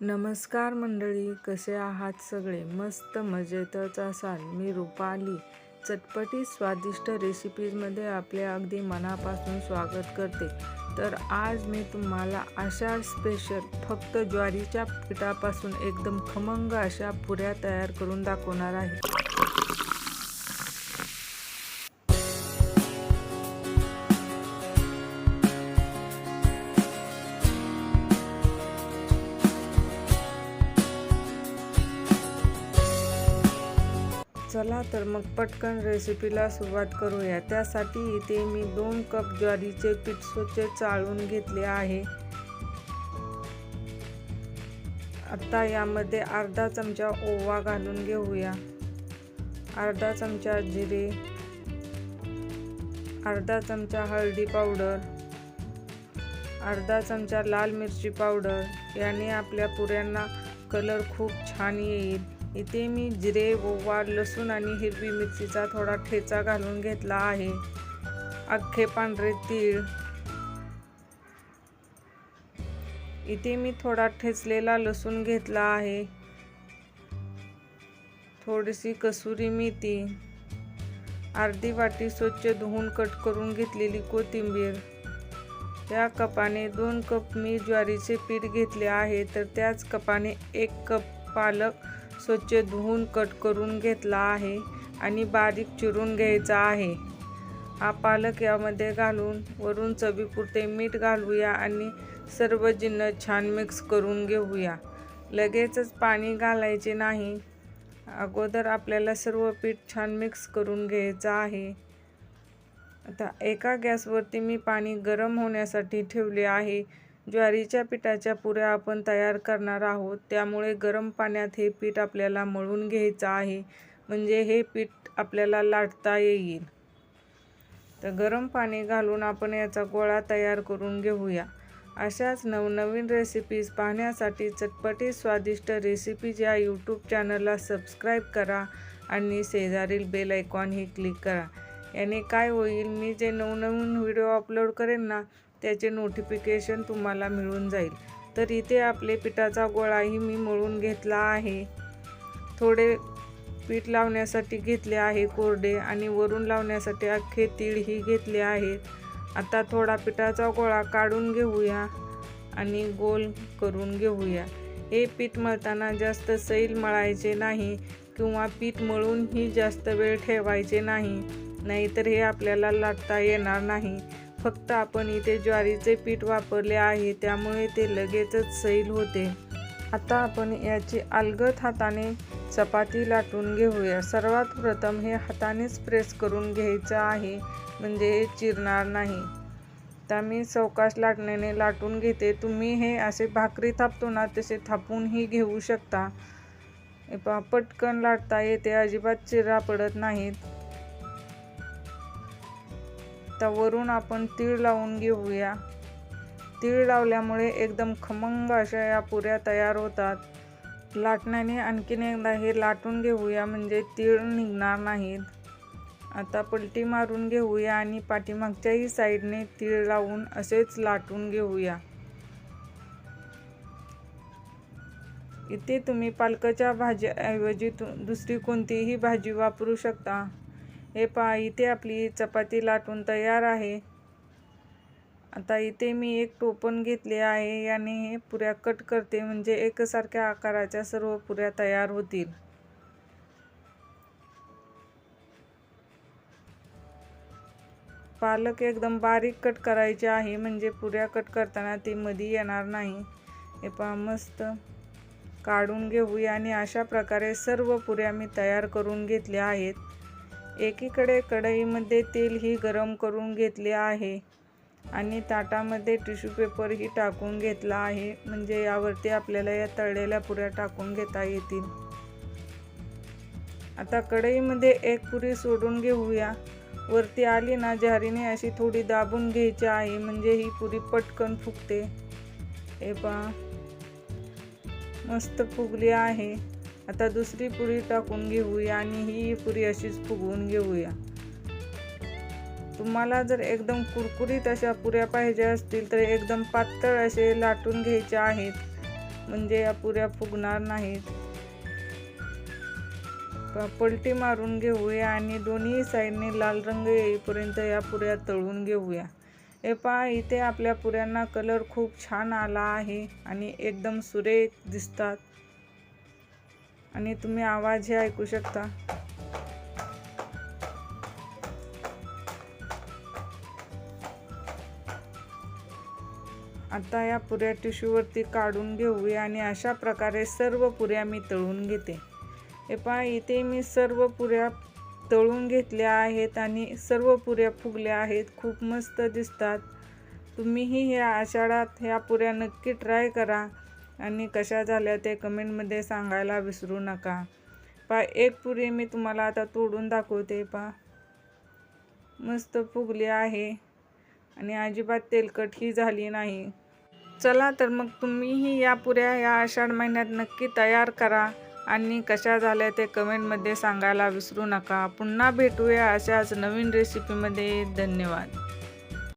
नमस्कार मंडळी कसे आहात सगळे? मस्त मजेतच असाल. मी रुपाली. चटपटी स्वादिष्ट रेसिपीजमध्ये आपले अगदी मनापासून स्वागत करते. तर आज मी तुम्हाला अशा स्पेशल फक्त ज्वारीच्या पिठापासून एकदम खमंग अशा पुऱ्या तयार करून दाखवणार आहे. चला तर मग पटकन रेसिपीला सुरुवात करूया. त्यासाठी इथे मी दोन कप ज्वारीचे पीठ स्वच्छ चाळून घेतले आहे. आता यामध्ये अर्धा चमचा ओवा घालून घेऊया. अर्धा चमचा जिरे. अर्धा चमचा हळदी पावडर. अर्धा चमचा लाल मिरची पावडर. याने आपल्या पुऱ्यांना कलर खूप छान येईल. इथे मी जिरे ओवा लसूण आणि हिरवी मिरचीचा थोडा ठेचा घालून घेतला आहे. अख्खे पांढरे तीळ. इथे मी थोडा ठेचलेला लसूण घेतला आहे. थोडीशी कसुरी मेथी. अर्धी वाटी स्वच्छ धुवून कट करून घेतलेली कोथिंबीर. या कपाने दोन कप मी ज्वारीचे पीठ घेतले आहे तर त्याच कपाने एक कप पालक स्वच्छ धुवून कट करून घेतला आहे आणि बारीक चिरून घ्यायचा आहे. हा पालक यामध्ये घालून वरून चवीपुरते मीठ घालूया आणि सर्व जिन्न छान मिक्स करून घेऊया. लगेचच पाणी घालायचे नाही. अगोदर आपल्याला सर्व पीठ छान मिक्स करून घ्यायचं आहे. आता एका गॅसवरती मी पाणी गरम होण्यासाठी ठेवले आहे. ज्वारीच्या पिठाच्या पुऱ्या आपण तयार करणार आहोत. त्यामुळे गरम पाण्यात हे पीठ आपल्याला मळून घ्यायचं आहे. म्हणजे हे पीठ आपल्याला लाटता येईल. तर गरम पाणी घालून आपण याचा गोळा तयार करून घेऊया. अशाच नवनवीन रेसिपीज पाहण्यासाठी चटपटी स्वादिष्ट रेसिपीज या यूट्यूब चॅनलला सबस्क्राईब करा आणि शेजारील बेल आयकॉनही क्लिक करा. याने काय होईल मी जे नवनवीन व्हिडिओ अपलोड करेन ना त्याचे नोटिफिकेशन तुम्हाला मिळून जाईल. तर इथे आपले पिठाचा गोळाही मी मळून घेतला आहे. थोडे पीठ लावण्यासाठी घेतले आहे कोरडे आणि वरून लावण्यासाठी अख्खे तीळही घेतले आहेत आता थोडा पिठाचा गोळा काढून घेऊया आणि गोल करून घेऊया. हे पीठ मळताना जास्त सैल मळायचे नाही किंवा पीठ मळूनही जास्त वेळ ठेवायचे नाही. नाहीतर हे आपल्याला लाटता येणार नाही. फक्त आपण इथे ज्वारीचे पीठ वापरले आहे त्यामुळे ते लगेचच सैल होते. आता आपण याची अलगद हाताने चपाती लाटून घेऊया. सर्वात प्रथम हे हातानेच प्रेस करून घ्यायचं आहे म्हणजे हे चिरणार नाही. तर मी चौकाश लाटण्याने लाटून घेते. तुम्ही हे असे भाकरी थापतो ना तसे थापूनही घेऊ शकता. पटकन लाटता येते अजिबात चिरा पडत नाहीत. आता वरून आपण तीळ लावून घेऊया. तीळ लावल्यामुळे एकदम खमंग अशा या पुऱ्या तयार होतात. लाटण्याने आणखीन एकदा हे लाटून घेऊया म्हणजे तीळ निघणार नाहीत. आता पलटी मारून घेऊया आणि पाठीमागच्याही साईडने तीळ लावून असेच लाटून घेऊया. इथे तुम्ही पालकाच्या भाजीऐवजी दुसरी कोणतीही भाजी वापरू शकता. हे पहा इथे आपली चपाती लाटून तयार आहे. आता इथे मी एक टोपण घेतले आहे याने हे पुऱ्या कट करते म्हणजे एकसारख्या आकाराच्या सर्व पुऱ्या तयार होतील. पालक एकदम बारीक कट करायचे आहे म्हणजे पुऱ्या कट करताना ती मध्ये येणार नाही. हे पहा मस्त काढून घेऊया आणि अशा प्रकारे सर्व पुऱ्या मी तयार करून घेतल्या आहेत. एकीकडे कढईमध्ये तेलही गरम करून घेतले आहे आणि ताटामध्ये टिश्यू पेपरही टाकून घेतला आहे. म्हणजे यावरती आपल्याला या तळलेल्या पुऱ्या टाकून घेता येतील. आता कढईमध्ये एक पुरी सोडून घेऊया. वरती आली ना झारीने अशी थोडी दाबून घ्यायची आहे. म्हणजे ही पुरी पटकन फुगते. हे पहा. मस्त फुगली आहे. आता दुसरी पुरी टाकून घेऊया आणि ही पुरी अशीच फुगवून घेऊया. तुम्हाला जर एकदम कुरकुरीत अशा पुऱ्या पाहिजे असतील तर एकदम पातळ असे लाटून घ्यायचे आहेत. म्हणजे या पुऱ्या फुगणार नाहीत. पलटी मारून घेऊया आणि दोन्ही साईडने लाल रंग येईपर्यंत या पुऱ्या तळून घेऊया. हे पहा इथे आपल्या पुऱ्यांना कलर खूप छान आला आहे आणि एकदम सुरेख दिसतात. आणि तुम्ही आवाज हे ऐकू शकता. आता या पुऱ्या टिश्यूवरती काढून घेऊया आणि अशा प्रकारे सर्व पुऱ्या मी तळून घेते. हे पहा इथे मी सर्व पुऱ्या तळून घेतल्या आहेत आणि सर्व पुऱ्या फुगल्या आहेत. खूप मस्त दिसतात. तुम्हीही ह्या आषाढात ह्या पुऱ्या नक्की ट्राय करा. आणि कशा झाल्या ते कमेंटमध्ये सांगायला विसरू नका. पा एक पुरी मी तुम्हाला आता तोडून दाखवते पा. मस्त फुगली आहे. आणि अजिबात तेलकटही झाली नाही. चला तर मग तुम्हीही या पुऱ्या या आषाढ महिन्यात नक्की तयार करा आणि कशा झाल्या ते कमेंटमध्ये सांगायला विसरू नका. पुन्हा भेटूया अशाच नवीन रेसिपीमध्ये धन्यवाद.